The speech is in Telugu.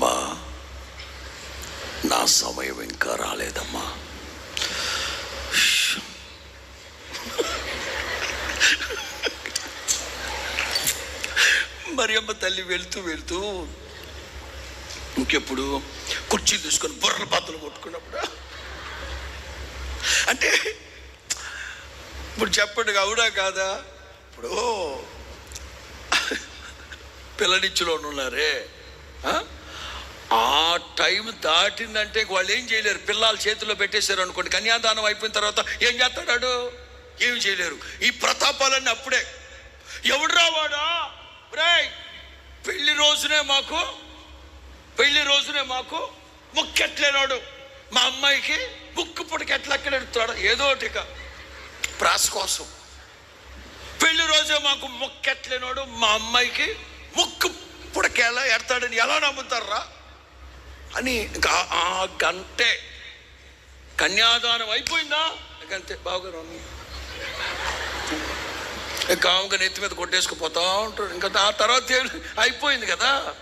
అమ్మా నా సమయం ఇంకా రాలేదమ్మా. మరి అమ్మ తల్లి వెళ్తూ వెళ్తూ ఇంకెప్పుడు కుర్చీ తీసుకొని బుర్రల పాత్రలు కొట్టుకున్నప్పుడు. అంటే ఇప్పుడు చెప్పండి అవునా కాదా? ఇప్పుడు పిల్లనిచ్చులో ఉన్నారే ఆ? టైం దాటిందంటే వాళ్ళు ఏం చేయలేరు. పిల్లల చేతిలో పెట్టేశారు అనుకోండి. కన్యాదానం అయిపోయిన తర్వాత ఏం చేస్తాడు ఏం చేయలేరు. ఈ ప్రతాపాలన్నీ అప్పుడే. ఎవడు రావాడా రేయ్ పెళ్ళి రోజునే మాకు పెళ్ళి రోజునే మాకు ముక్కెట్లేనాడు. మా అమ్మాయికి ముక్కు పుడక ఎట్లా ఎక్కడ ఎడుతాడు ఏదో ఒకటిక ఇక. ప్రాస కోసం. పెళ్ళి రోజే మాకు ముక్కెట్లేనాడు. మా అమ్మాయికి ముక్కు పుడకేలా ఎడతాడని ఎలా నమ్ముతారా అని ఇంకా ఆ- గంటే కన్యాదానం అయిపోయిందా? ఇక అంతే ఇంకా కాముగా నెత్తి మీద కొట్టేసుకుపోతా ఉంటాడు ఇంకా ఆ తర్వాత అయిపోయింది కదా.